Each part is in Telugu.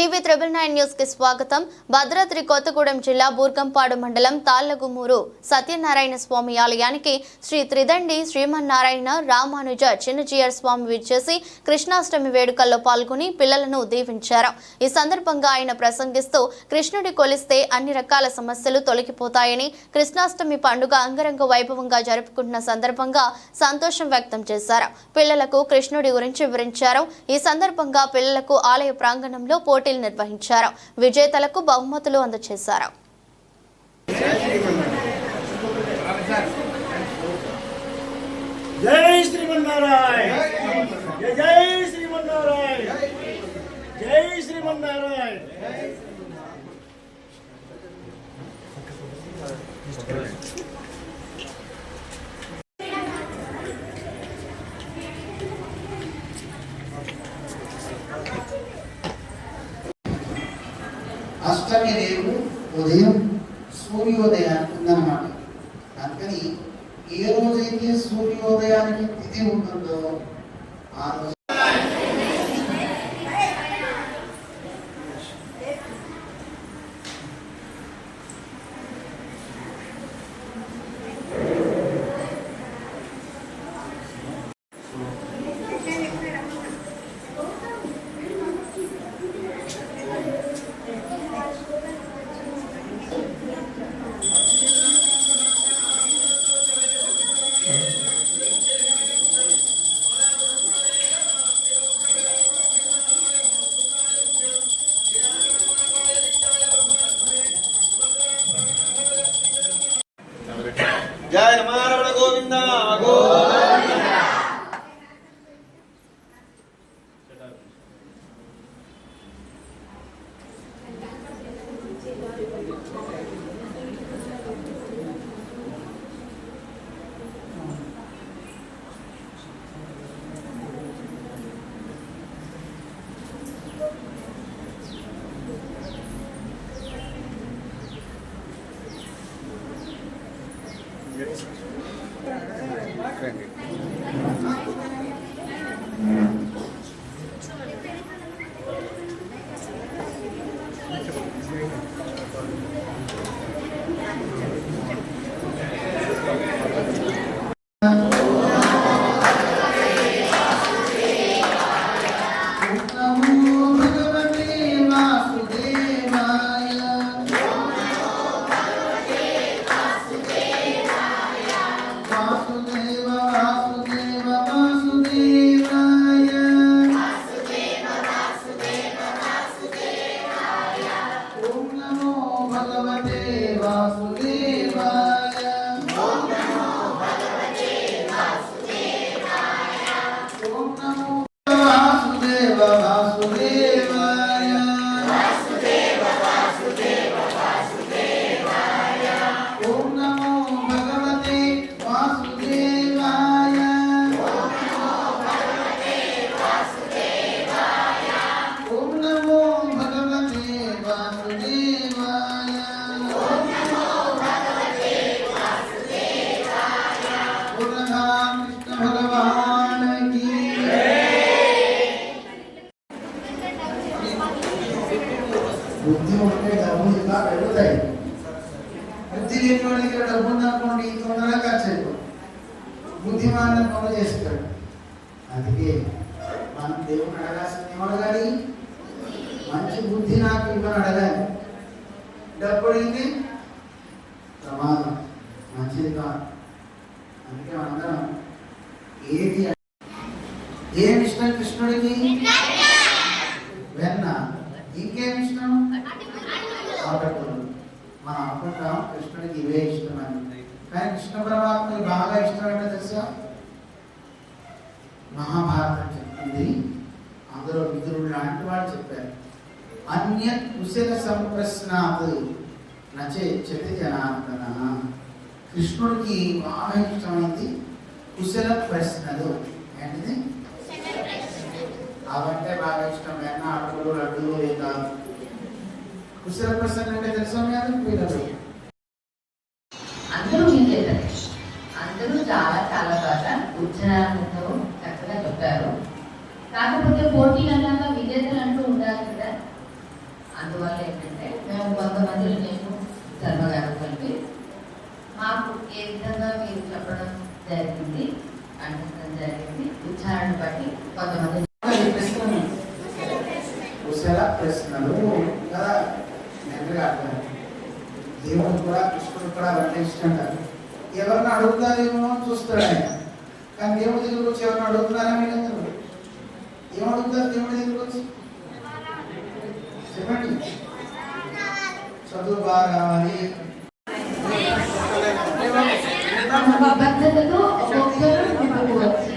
టీవీ త్రిబుల్ నైన్ న్యూస్కి స్వాగతం. భద్రాద్రి కొత్తగూడెం జిల్లా బూర్గంపాడు మండలం తాళ్ళగుమూరు సత్యనారాయణ స్వామి ఆలయానికి శ్రీ త్రిదండి శ్రీమన్నారాయణ రామానుజ చిన్నజీయర్ స్వామి విచ్చేసి కృష్ణాష్టమి వేడుకల్లో పాల్గొని పిల్లలను దీవించారు. ఈ సందర్భంగా ఆయన ప్రసంగిస్తూ కృష్ణుడి కొలిస్తే అన్ని రకాల సమస్యలు తొలగిపోతాయని కృష్ణాష్టమి పండుగ అంగరంగ వైభవంగా జరుపుకుంటున్న సందర్భంగా సంతోషం వ్యక్తం చేశారు. పిల్లలకు కృష్ణుడి గురించి వివరించారు. ఈ సందర్భంగా పిల్లలకు ఆలయ ప్రాంగణంలో పోటీ పోటీలు నిర్వహించారు. విజేతలకు బహుమతులు అందజేశారు. జై శ్రీమన్నారాయణ. జై జై శ్రీమన్నారాయణ. జై శ్రీమన్నారాయణ. అష్టమి రేపు ఉదయం సూర్యోదయానికి ఉందన్నమాట. అందుకని ఏ రోజైతే సూర్యోదయానికి తిథి ఉంటుందో ఆ రోజు జయ రమారమణ గోవింద గోవింద. వస్తాయి. బుద్ధి లేని వాడి దగ్గర డబ్బు ఉందనుకోండి తొందరగా ఖర్చు అయిపోతుంది. బుద్ధిమానం పనులు చేస్తాడు. అందుకే మనం దేవుని అడగాల్సింది ఏం అడగాలి? మంచి బుద్ధి నాకు ఇవ్వని అడగాలి. డబ్బు అడిగింది ప్రమాదం మంచిది కాదు. అందుకే అందరం ఏది ఏమి ఇష్టం కృష్ణుడికి అనుకుంటాం కృష్ణుడికి ఇవే ఇష్టమని కానీ కృష్ణ పరమాత్మకి బాగా ఇష్టమైన తెలుసా? మహాభారతం చెప్తుంది అందులో విదురుడు లాంటి వాళ్ళు చెప్పారు. అన్య కుశల సంప్రశ్నాత్ నచే చెతి జనార్దన. కృష్ణుడికి బాగా ఇష్టమైంది కుశల ప్రశ్నలు. ఏంటిది? అవంటే బాగా ఇష్టం. వెన్న అడుగులు ఏ కాదు. కుశల ప్రసన్న అంటే తెలుసా మీ అందరూ మీకే అందరూ చాలా చాలా బాగా ఉచ్చరణతో చక్కగా చెప్పారు. కాకపోతే పోటీలు అన్నాక విజేతలు అంటూ ఉండాలి కదా. అందువల్ల ఏంటంటే మేము కొంతమంది నేను ధర్మగారు కలిపి మాకు ఏ విధంగా మీరు చెప్పడం జరిగింది అందించడం జరిగింది ఉచ్చారణ బట్టి కొంతమంది కాదు ఎవరిని అడుగుతారేమో అని చూస్తాడు ఆయన. కానీ దేవుడి దగ్గర వచ్చి ఎవరిని అడుగుతున్నారా మీరు అందరూ? ఏమడుగుతారు దేవుడి దగ్గర వచ్చి? చెప్పండి. చదువు బాగా రావాలి. నిబద్ధతతో ఒక్కొక్కరు ముందుకు వచ్చి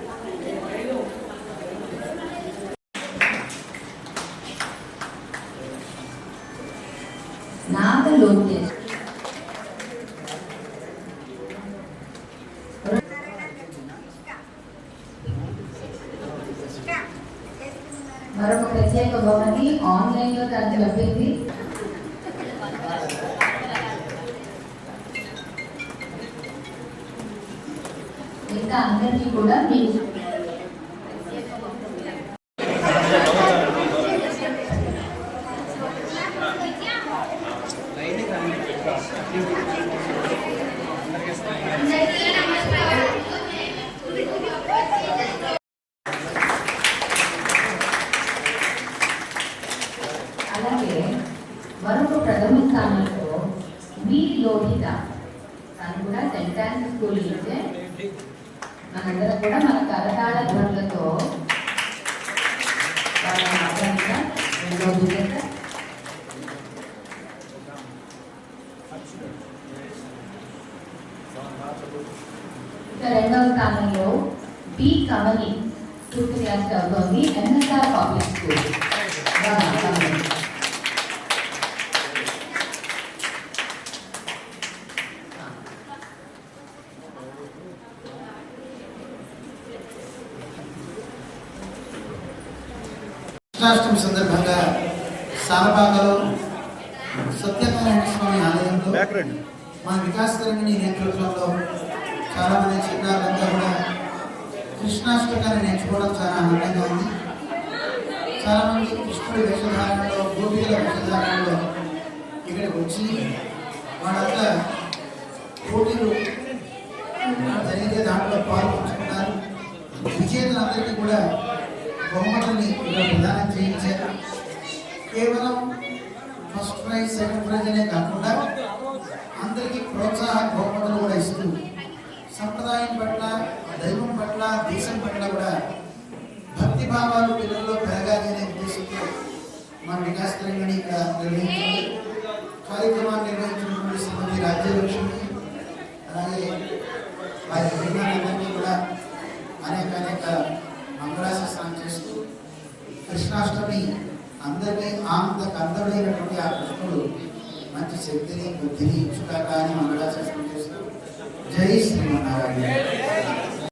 మరొక ప్రత్యేక బహుమతి ఆన్లైన్లో తనకు లభింది ఇంకా అందరికీ కూడా మీ అలాగే మరొక ప్రథమ స్థానంలో వి లోహిత. తను కూడా సెంట్ ఆన్స్ స్కూల్ నుంచే మనందరం కూడా మన కరతాళ ధ్వనులతో వాళ్ళని ఆహ్వానిద్దాం. రెండో విజేత రెండవ స్థానంలో బి కమలి ఫిఫ్త్ క్లాస్ చదువుతోంది. ఎన్ఎస్ఆర్ పబ్లిక్ స్కూల్ రా, కమలి. కృష్ణాష్టమి సందర్భంగా సాలబాగలో సత్యనారాయణ స్వామి ఆలయంలో మన వికాస్ తరంగిణి నేతృత్వంలో చాలా మంది చిన్నారులంతా కూడా కృష్ణాష్టకాన్ని నేర్చుకోవడం చాలా ఆనందంగా ఉంది. చాలా మంది కృష్ణుడి వేషధారణలో గోపికల వేషధారణలో ఇక్కడికి వచ్చి కార్యక్రమాన్ని ఇక్కడ నిర్వహించింది కార్యక్రమాన్ని నిర్వహించినటువంటి శ్రీమతి రాజ్యలక్ష్మి అలాగే వారి కుటుంబాలందరినీ కూడా అనేక అనేక మంగళాశాసనం చేస్తూ కృష్ణాష్టమి అందరినీ ఆనంద కందడైనటువంటి ఆ కృష్ణుడు మంచి శక్తిని బుద్ధిని ఇచ్చుకాక అని మంగళాశాసనం చేస్తూ జై శ్రీమన్నారాయణ.